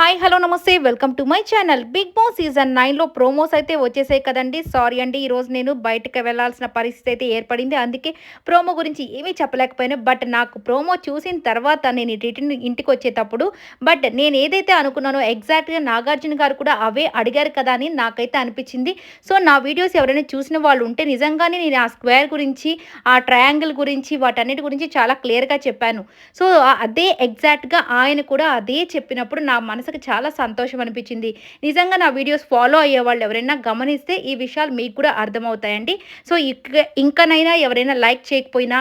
Hi hello నమస్తే. Welcome to my channel. Big Boss season నైన్లో promos అయితే వచ్చేసాయి కదండి. సారీ అండి ఈరోజు నేను బయటకు వెళ్ళాల్సిన పరిస్థితి అయితే ఏర్పడింది. అందుకే ప్రోమో గురించి ఏమీ చెప్పలేకపోయాను. బట్ నాకు ప్రోమో చూసిన తర్వాత నేను రిటర్న్ ఇంటికి వచ్చేటప్పుడు బట్ నేను ఏదైతే అనుకున్నానో ఎగ్జాక్ట్గా నాగార్జున గారు కూడా అవే అడిగారు కదా అని నాకైతే అనిపించింది. సో నా వీడియోస్ ఎవరైనా చూసిన వాళ్ళు ఉంటే నిజంగానే నేను ఆ స్క్వేర్ గురించి ఆ ట్రయాంగిల్ గురించి వాటన్నిటి గురించి చాలా క్లియర్గా చెప్పాను. సో అదే ఎగ్జాక్ట్గా ఆయన కూడా అదే చెప్పినప్పుడు నా మనసు మనసుకు చాలా సంతోషం అనిపించింది. నిజంగా నా వీడియోస్ ఫాలో అయ్యే వాళ్ళు ఎవరైనా గమనిస్తే ఈ విషయాలు మీకు కూడా అర్థమవుతాయండి. సో ఇక ఇంకనైనా ఎవరైనా లైక్ చేయకపోయినా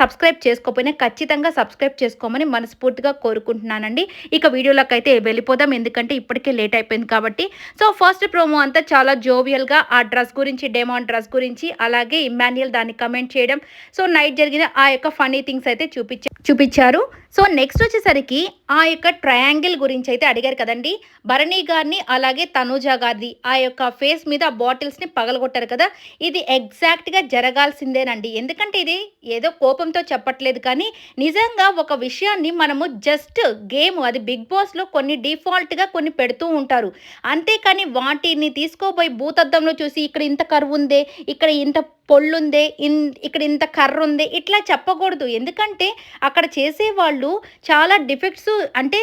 సబ్స్క్రైబ్ చేసుకోకపోయినా ఖచ్చితంగా సబ్స్క్రైబ్ చేసుకోమని మనస్ఫూర్తిగా కోరుకుంటున్నానండి. ఇక వీడియోలోకి అయితే వెళ్ళిపోదాం. ఎందుకంటే ఇప్పటికే లేట్ అయిపోయింది కాబట్టి. సో ఫస్ట్ ప్రోమో అంతా చాలా జోవియల్గా ఆ డ్రెస్ గురించి డెమాన్ డ్రెస్ గురించి అలాగే ఇమాన్యుయల్ దాన్ని కమెంట్ చేయడం. సో నైట్ జరిగిన ఆ యొక్క ఫనీ థింగ్స్ అయితే చూపించ చూపించారు. సో నెక్స్ట్ వచ్చేసరికి ఆ యొక్క ట్రయాంగిల్ గురించి అయితే అడిగారు కదండి. భరణి గారిని అలాగే తనూజ గారిది ఆ యొక్క ఫేస్ మీద ఆ బాటిల్స్ని పగలగొట్టారు కదా. ఇది ఎగ్జాక్ట్గా జరగాల్సిందేనండి. ఎందుకంటే ఇది ఏదో కోపంతో చెప్పట్లేదు కానీ నిజంగా ఒక విషయాన్ని మనము జస్ట్ గేమ్ అది బిగ్ బాస్లో కొన్ని డిఫాల్ట్గా కొన్ని పెడుతూ ఉంటారు. అంతేకాని వాటిని తీసుకోబోయి భూతద్దంలో చూసి ఇక్కడ ఇంత కరువు ఉందే ఇక్కడ ఇంత పొళ్ళుందే ఇన్ ఇక్కడ ఇంత కర్ర ఉంది ఇట్లా చెప్పకూడదు. ఎందుకంటే అక్కడ చేసేవాళ్ళు చాలా డిఫెక్ట్స్ అంటే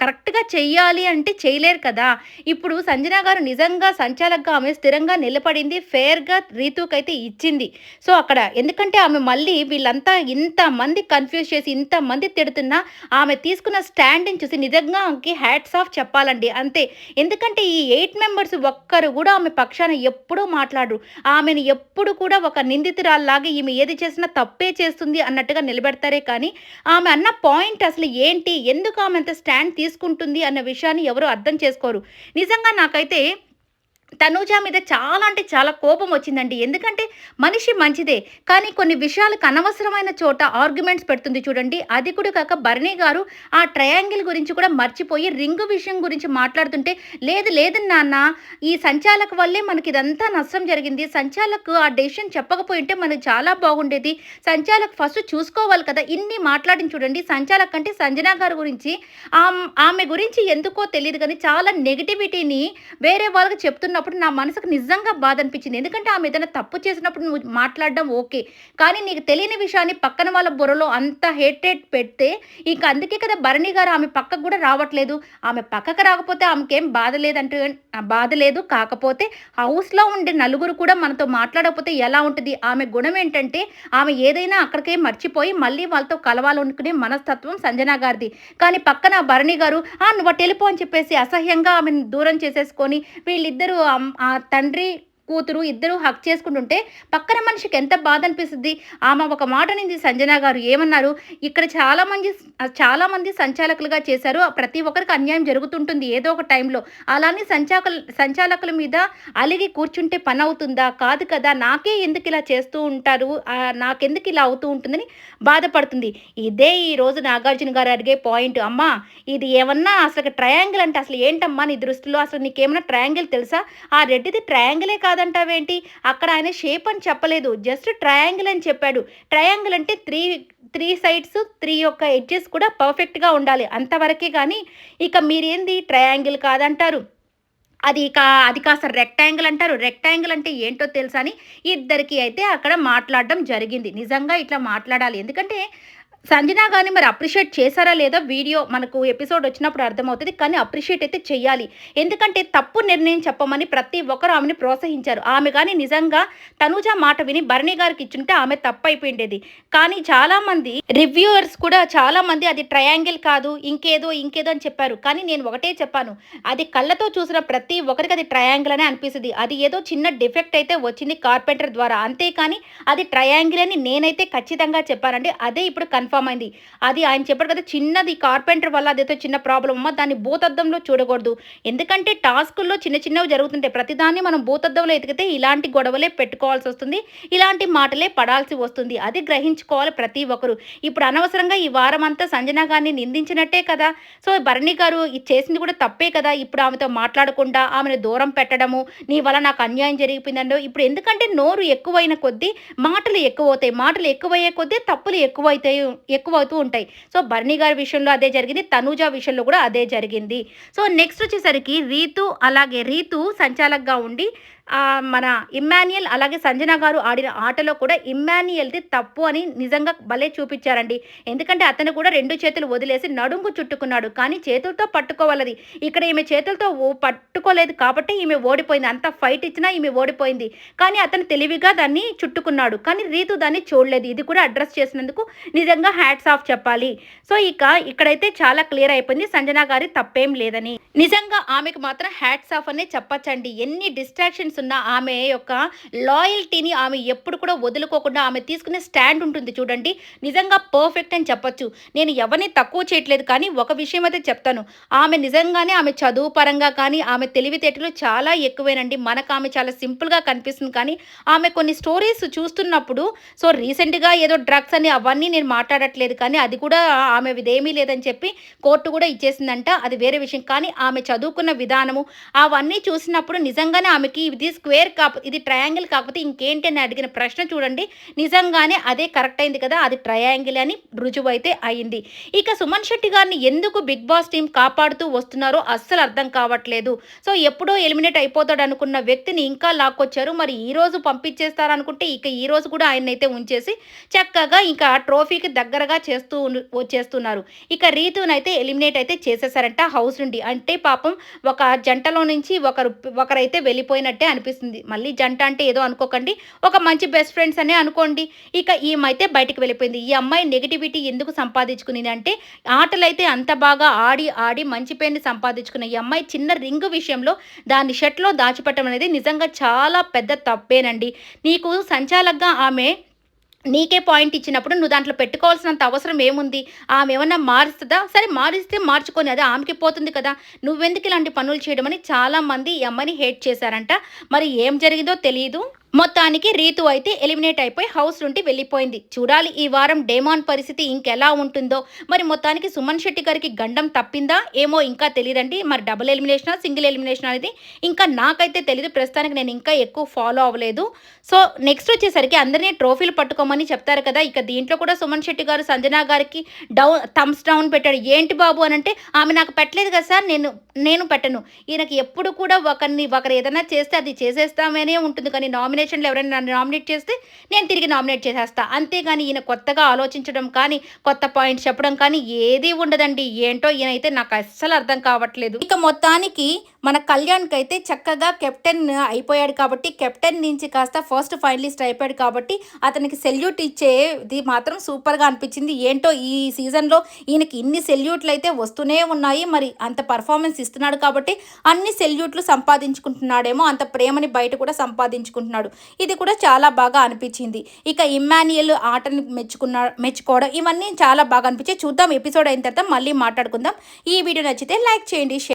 కరెక్ట్గా చెయ్యాలి అంటే చేయలేరు కదా. ఇప్పుడు సంజన గారు నిజంగా సంచాలకుగా ఆమె స్థిరంగా నిలబడింది ఫేర్గా రీతుకైతే ఇచ్చింది. సో అక్కడ ఎందుకంటే ఆమె మళ్ళీ వీళ్ళంతా ఇంతమంది కన్ఫ్యూజ్ చేసి ఇంతమంది తిడుతున్నా ఆమె తీసుకున్న స్టాండ్ని చూసి నిజంగా ఆమెకి హ్యాట్స్ ఆఫ్ చెప్పాలండి అంతే. ఎందుకంటే ఈ ఎయిట్ మెంబర్స్ ఒక్కరు కూడా ఆమె పక్షాన ఎప్పుడూ మాట్లాడరు. ఆమెను ఎప్పుడు కూడా ఒక నిందితురాల్లాగా ఈమె ఏది చేసినా తప్పే చేస్తుంది అన్నట్టుగా నిలబెడతారే కానీ ఆమె అన్న పాయింట్ అసలు ఏంటి? ఎందుకు ఆమె అంత స్టాండ్ తీసుకుంటుంది అన్న విషయాన్ని ఎవరు అర్థం చేసుకోరు. నిజంగా నాకైతే తనూజ మీద చాలా అంటే చాలా కోపం వచ్చిందండి. ఎందుకంటే మనిషి మంచిదే కానీ కొన్ని విషయాలకు అనవసరమైన చోట ఆర్గ్యుమెంట్స్ పెడుతుంది చూడండి. అది కూడా కాక భరణి గారు ఆ ట్రయాంగిల్ గురించి కూడా మర్చిపోయి రింగ్ విషయం గురించి మాట్లాడుతుంటే లేదు లేదు నాన్న ఈ సంచాలక వల్లే మనకి ఇదంతా నష్టం జరిగింది. సంచాలకు ఆ డెసిషన్ చెప్పకపోయి ఉంటే మనకు చాలా బాగుండేది. సంచాలక్ ఫస్ట్ చూసుకోవాలి కదా ఇన్ని మాట్లాడిన చూడండి. సంచాలక్ అంటే సంజనా గారి గురించి ఆమె గురించి ఎందుకో తెలియదు కానీ చాలా నెగిటివిటీని వేరే వాళ్ళకి చెప్తున్నప్పుడు అప్పుడు నా మనసుకు నిజంగా బాధ అనిపించింది. ఎందుకంటే ఆమె ఏదైనా తప్పు చేసినప్పుడు నువ్వు మాట్లాడడం ఓకే. కానీ నీకు తెలియని విషయాన్ని పక్కన వాళ్ళ బుర్రలో అంత హేటెడ్ పెడితే ఇంక అందుకే కదా భరణి గారు ఆమె పక్కకు కూడా రావట్లేదు. ఆమె పక్కకు రాకపోతే ఆమెకేం బాధ లేదంటే బాధ లేదు. కాకపోతే హౌస్లో ఉండే నలుగురు కూడా మనతో మాట్లాడకపోతే ఎలా ఉంటుంది? ఆమె గుణం ఏంటంటే ఆమె ఏదైనా అక్కడికే మర్చిపోయి మళ్ళీ వాళ్ళతో కలవాలనుకునే మనస్తత్వం సంజన గారిది. కానీ పక్కన భరణి గారు ఆ నువ్వు అటు వెళ్ళిపో అని చెప్పేసి అసహ్యంగా ఆమెను దూరం చేసేసుకొని వీళ్ళిద్దరూ తండ్రి కూతురు ఇద్దరు హక్ చేసుకుంటుంటే పక్కన మనిషికి ఎంత బాధ అనిపిస్తుంది? ఆమె ఒక మాట నింది సంజన గారు ఏమన్నారు? ఇక్కడ చాలా మంది చాలా మంది సంచాలకులుగా చేశారు. ప్రతి ఒక్కరికి అన్యాయం జరుగుతుంటుంది ఏదో ఒక టైంలో. అలానే సంచాలకుల సంచాలకుల మీద అలిగి కూర్చుంటే పని అవుతుందా? కాదు కదా నాకే ఎందుకు ఇలా చేస్తూ ఉంటారు? నాకెందుకు ఇలా అవుతూ ఉంటుందని బాధపడుతుంది. ఇదే ఈ రోజు నాగార్జున గారు అడిగే పాయింట్. అమ్మా ఇది ఏమన్నా అసలు ట్రయాంగిల్ అంటే అసలు ఏంటమ్మా నీ దృష్టిలో? అసలు నీకేమన్నా ట్రయాంగిల్ తెలుసా? ఆ రెడ్డిది ట్రయాంగిలే కాదంటావేంటి? అక్కడ ఆయన షేప్ అని చెప్పలేదు. జస్ట్ ట్రయాంగిల్ అని చెప్పాడు. ట్రయాంగిల్ అంటే త్రీ త్రీ సైడ్స్ త్రీ యొక్క ఎడ్జెస్ కూడా పర్ఫెక్ట్గా ఉండాలి. అంతవరకే కానీ ఇక మీరేంది? ట్రయాంగిల్ కాదంటారు. అది కా అది కాస్త రెక్టాంగిల్ అంటారు. రెక్టాంగిల్ అంటే ఏంటో తెలుసా అని ఇద్దరికి అయితే అక్కడ మాట్లాడడం జరిగింది. నిజంగా ఇట్లా మాట్లాడాలి. ఎందుకంటే సంజన కానీ మరి అప్రిషియేట్ చేశారా లేదా వీడియో మనకు ఎపిసోడ్ వచ్చినప్పుడు అర్థమవుతుంది కానీ అప్రిషియేట్ అయితే చేయాలి ఎందుకంటే తప్పు నిర్ణయం చెప్పమని ప్రతి ఒక్కరు ఆమెని ప్రోత్సహించారు. ఆమె కానీ నిజంగా తనుజ మాట విని భరణి గారికి ఇచ్చుంటే ఆమె తప్పు అయిపోయిండేది కానీ చాలామంది రివ్యూవర్స్ కూడా చాలామంది అది ట్రయాంగిల్ కాదు ఇంకేదో ఇంకేదో అని చెప్పారు. కానీ నేను ఒకటే చెప్పాను అది కళ్ళతో చూసిన ప్రతి ఒక్కరికి అది ట్రయాంగిల్ అనే అనిపిస్తుంది. అది ఏదో చిన్న డిఫెక్ట్ అయితే వచ్చింది కార్పెంటర్ ద్వారా. అంతేకాని అది ట్రయాంగిల్ అని నేనైతే ఖచ్చితంగా చెప్పానండి. అదే ఇప్పుడు కన్ఫర్మ్ అయింది అది ఆయన చెప్పారు కదా చిన్నది కార్పెంటర్ వల్ల అదేదో చిన్న ప్రాబ్లం అమ్మ దాన్ని భూతద్దంలో చూడకూడదు. ఎందుకంటే టాస్కుల్లో చిన్న చిన్నవి జరుగుతుంటాయి. ప్రతిదాన్ని మనం భూతద్దంలో ఎతికితే ఇలాంటి గొడవలే పెట్టుకోవాల్సి వస్తుంది ఇలాంటి మాటలే పడాల్సి వస్తుంది. అది గ్రహించుకోవాలి ప్రతి ఒక్కరు. ఇప్పుడు అనవసరంగా ఈ వారం అంతా సంజన గారిని నిందించినట్టే కదా. సో భరణి గారు ఇది చేసింది కూడా తప్పే కదా. ఇప్పుడు ఆమెతో మాట్లాడకుండా ఆమెను దూరం పెట్టడము నీ వల్ల నాకు అన్యాయం జరిగిపోయిందండో. ఇప్పుడు ఎందుకంటే నోరు ఎక్కువైన కొద్దీ మాటలు ఎక్కువ అవుతాయి. మాటలు ఎక్కువయ్యే కొద్దీ తప్పులు ఎక్కువ అవుతాయి ఎక్కువ అవుతూ ఉంటాయి. సో బర్నీ గారి విషయంలో అదే జరిగింది తనూజ విషయంలో కూడా అదే జరిగింది. సో నెక్స్ట్ వచ్చేసరికి రీతు అలాగే రీతు సంచాలకగా ఉండి మన ఇమ్మాన్యుయల్ అలాగే సంజన గారు ఆడిన ఆటలో కూడా ఇమ్మాన్యుయల్ది తప్పు అని నిజంగా భలే చూపించారండి. ఎందుకంటే అతను కూడా రెండు చేతులు వదిలేసి నడుంగు చుట్టుకున్నాడు. కానీ చేతులతో పట్టుకోవాలది. ఇక్కడ ఈమె చేతులతో పట్టుకోలేదు కాబట్టి ఈమె ఓడిపోయింది. అంత ఫైట్ ఇచ్చినా ఈమె ఓడిపోయింది. కానీ అతను తెలివిగా దాన్ని చుట్టుకున్నాడు. కానీ రీతు దాన్ని చూడలేదు. ఇది కూడా అడ్రస్ చేసినందుకు నిజంగా హ్యాట్స్ ఆఫ్ చెప్పాలి. సో ఇక ఇక్కడైతే చాలా క్లియర్ అయిపోయింది. సంజన గారి తప్పేం లేదని. నిజంగా ఆమెకు మాత్రం హ్యాట్స్ ఆఫ్ అనే చెప్పచ్చండి. ఎన్ని డిస్ట్రాక్షన్స్ ఉన్న ఆమె యొక్క లాయల్టీని ఆమె ఎప్పుడు కూడా వదులుకోకుండా ఆమె తీసుకునే స్టాండ్ ఉంటుంది చూడండి. నిజంగా పర్ఫెక్ట్ అని చెప్పొచ్చు. నేను ఎవరిని తక్కువ చేయట్లేదు కానీ ఒక విషయం అయితే చెప్తాను. ఆమె నిజంగానే ఆమె చదువు పరంగా కానీ ఆమె తెలివితేటలు చాలా ఎక్కువేనండి. మనకు ఆమె చాలా సింపుల్గా కనిపిస్తుంది కానీ ఆమె కొన్ని స్టోరీస్ చూస్తున్నప్పుడు సో రీసెంట్గా ఏదో డ్రగ్స్ అని అవన్నీ నేను మాట్లాడట్లేదు కానీ అది కూడా ఆమె ఇదేమీ లేదని చెప్పి కోర్టు కూడా ఇచ్చేసిందంట. అది వేరే విషయం. కానీ ఆమె చదువుకున్న విధానము అవన్నీ చూసినప్పుడు నిజంగానే ఆమెకి ఇది ఇది స్క్వేర్ కాకపోతే ఇది ట్రయాంగిల్ కాకపోతే ఇంకేంటి అని అడిగిన ప్రశ్న చూడండి. నిజంగానే అదే కరెక్ట్ అయింది కదా అది ట్రయాంగిల్ అని రుజువు అయితే అయింది. ఇక సుమన్ శెట్టి గారిని ఎందుకు బిగ్ బాస్ టీం కాపాడుతూ వస్తున్నారో అస్సలు అర్థం కావట్లేదు. సో ఎప్పుడో ఎలిమినేట్ అయిపోతాడు అనుకున్న వ్యక్తిని ఇంకా లాక్కొచ్చారు. మరి ఈ రోజు పంపించేస్తారనుకుంటే ఇక ఈ రోజు కూడా ఆయన అయితే ఉంచేసి చక్కగా ఇంకా ట్రోఫీకి దగ్గరగా చేస్తూ చేస్తున్నారు. ఇక రీతునైతే ఎలిమినేట్ అయితే చేసేసారంట హౌస్ నుండి. అంటే పాపం ఒక జంటలో నుంచి ఒకరు ఒకరైతే వెళ్ళిపోయినట్టే అనిపిస్తుంది. మళ్ళీ జంట అంటే ఏదో అనుకోకండి. ఒక మంచి బెస్ట్ ఫ్రెండ్స్ అనే అనుకోండి. ఇక ఈమైతే బయటకు వెళ్ళిపోయింది. ఈ అమ్మాయి నెగిటివిటీ ఎందుకు సంపాదించుకునేది అంటే ఆటలైతే అంత బాగా ఆడి ఆడి మంచి పేరుని సంపాదించుకున్న ఈ అమ్మాయి చిన్న రింగ్ విషయంలో దాన్ని షర్ట్లో దాచిపెట్టడం అనేది నిజంగా చాలా పెద్ద తప్పేనండి. నీకు సంచాలకగా ఆమె నీకే పాయింట్ ఇచ్చినప్పుడు నువ్వు దాంట్లో పెట్టుకోవాల్సినంత అవసరం ఏముంది? ఆమె ఏమన్నా మారుస్తుందా? సరే మారిస్తే మార్చుకొని అదే ఆమెకి పోతుంది కదా. నువ్వెందుకు ఇలాంటి పనులు చేయడమని చాలామంది ఈ అమ్మని హేట్ చేశారంట. మరి ఏం జరిగిందో తెలియదు మొత్తానికి రీతు అయితే ఎలిమినేట్ అయిపోయి హౌస్ నుండి వెళ్ళిపోయింది. చూడాలి ఈ వారం డేమాన్ పరిస్థితి ఇంకెలా ఉంటుందో. మరి మొత్తానికి సుమన్ శెట్టి గారికి గండం తప్పిందా? ఏమో ఇంకా తెలియదండి మరి డబుల్ ఎలిమినేషన్ సింగిల్ ఎలిమినేషన్ అనేది ఇంకా నాకైతే తెలియదు ప్రస్తుతానికి నేను ఇంకా ఎక్కువ ఫాలో అవ్వలేదు. సో నెక్స్ట్ వచ్చేసరికి అందరినీ ట్రోఫీలు పట్టుకోమని చెప్తారు కదా. ఇక దీంట్లో కూడా సుమన్ శెట్టి గారు సంజనా గారికి డౌన్ థమ్స్ డౌన్ పెట్టాడు. ఏంటి బాబు అని అంటే ఆమె నాకు పెట్టలేదు కదా సార్ నేను నేను పెట్టను. ఈయనకి ఎప్పుడు కూడా ఒకరిని ఒకరు ఏదైనా చేస్తే అది చేసేస్తామనే ఉంటుంది. కానీ నామినేషన్ నామినేషన్లో ఎవరైనా నన్ను నామినేట్ చేస్తే నేను తిరిగి నామినేట్ చేసేస్తా. అంతేగాని ఈయన కొత్తగా ఆలోచించడం కానీ కొత్త పాయింట్స్ చెప్పడం కానీ ఏది ఉండదండి. ఏంటో ఈయన అయితే నాకు అస్సలు అర్థం కావట్లేదు. ఇక మొత్తానికి మన కళ్యాణ్కి అయితే చక్కగా కెప్టెన్ అయిపోయాడు కాబట్టి కెప్టెన్ నుంచి కాస్త ఫస్ట్ ఫైనలిస్ట్ అయిపోయాడు కాబట్టి అతనికి సెల్యూట్ ఇచ్చేది మాత్రం సూపర్గా అనిపించింది. ఏంటో ఈ సీజన్లో ఈయనకి ఇన్ని సెల్యూట్లు అయితే వస్తూనే ఉన్నాయి. మరి అంత పర్ఫార్మెన్స్ ఇస్తున్నాడు కాబట్టి అన్ని సెల్యూట్లు సంపాదించుకుంటున్నాడేమో అంత ప్రేమని బయట కూడా సంపాదించుకుంటున్నాడు. ఇది కూడా చాలా బాగా అనిపించింది. ఇక ఇమ్మాన్యుయల్ ఆటని మెచ్చుకున్న మెచ్చుకోవడం ఇవన్నీ చాలా బాగా అనిపించాయి. చూద్దాం ఎపిసోడ్ అయిన తర్వాత మళ్ళీ మాట్లాడుకుందాం. ఈ వీడియో నచ్చితే లైక్ చేయండి